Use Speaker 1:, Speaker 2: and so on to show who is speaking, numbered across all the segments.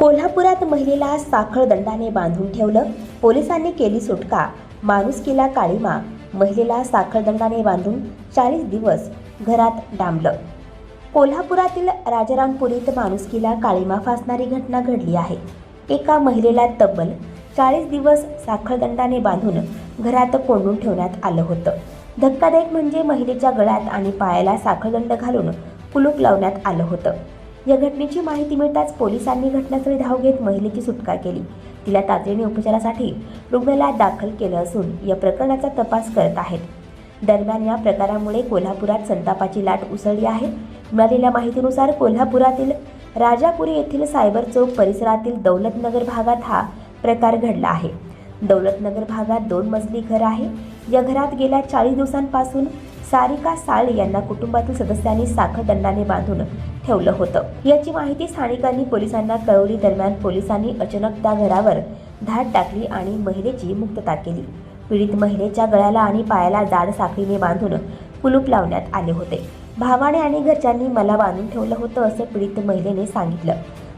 Speaker 1: कोल्हापुरात महिलेला साखळ दंडाने बांधून ठेवलं. पोलिसांनी केली सुटका. माणुसकीला काळीमा. महिलेला साखळ दंडाने बांधून चाळीस दिवस घरात डांबलं. कोल्हापुरातील राजारामपुरीत माणुसकीला काळीमा फासणारी घटना घडली आहे. एका महिलेला तब्बल चाळीस दिवस साखळदंडाने बांधून घरात कोंडून ठेवण्यात आलं होतं. धक्कादायक म्हणजे महिलेच्या गळ्यात आणि पायाला साखळदंड घालून कुलूप लावण्यात आलं होतं. या घटनेची माहिती मिळताच पोलिसांनी घटनास्थळी धाव घेत महिलेची सुटका केली. तिला तातडीने उपचारासाठी रुग्णालयात दाखल केलं असून या प्रकरणाचा तपास करत आहेत. दरम्यान या प्रकारामुळे कोल्हापुरात संतापाची लाट उसळली आहे. मिळालेल्या माहितीनुसार कोल्हापुरातील राजापुरी येथील सायबर चौक परिसरातील दौलतनगर भागात हा प्रकार घडला आहे. दौलतनगर भागात दोन मजली घर आहे. या घरात गेल्या चाळीस दिवसांपासून सारिका साळ यांना कुटुंबातील सदस्यांनी साखर दंडाने बांधून ठेवलं होतं. याची माहिती स्थानिकांनी पोलिसांना कळवली दरम्यान पोलिसांनी अचानक त्या घरावर धाड टाकली आणि महिलेची मुक्तता केली. पीडित महिलेच्या गळ्याला आणि पायाला जाड साखळीने बांधून कुलूप लावण्यात आले होते. भावाने आणि घरच्यांनी मला बांधून ठेवलं होतं असं पीडित महिलेने सांगितलं.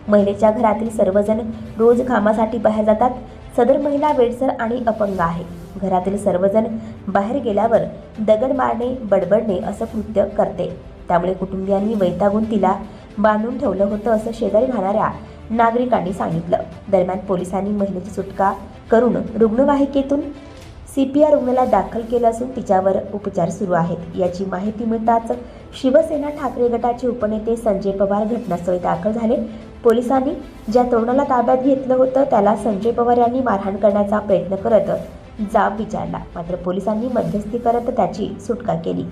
Speaker 1: महिलेच्या घरातील सर्वजण रोज कामासाठी बाहेर जातात. सदर महिला वेडसर आणि अपंग आहे. घरातील सर्वजण बाहेर गेल्यावर दगड मारणे बडबडणे असं कृत्य करते. त्यामुळे कुटुंबियांनी वैतागून तिला बांधून ठेवलं होतं असं शेजारी राहणाऱ्या नागरिकांनी सांगितलं. दरम्यान पोलिसांनी महिलेची सुटका करून रुग्णवाहिकेतून सी पी आर रुग्णालयात दाखल केलं असून तिच्यावर उपचार सुरू आहेत. याची माहिती मिळताच शिवसेना ठाकरे गटाचे उपनेते संजय पवार घटनास्थळी दाखल झाले. पोलिसांनी ज्या तरुणाला ताब्यात घेतलं होतं त्याला संजय पवार यांनी मारहाण करण्याचा प्रयत्न करत जाब विचारला. मात्र पोलिसांनी मध्यस्थी करत त्याची सुटका केली.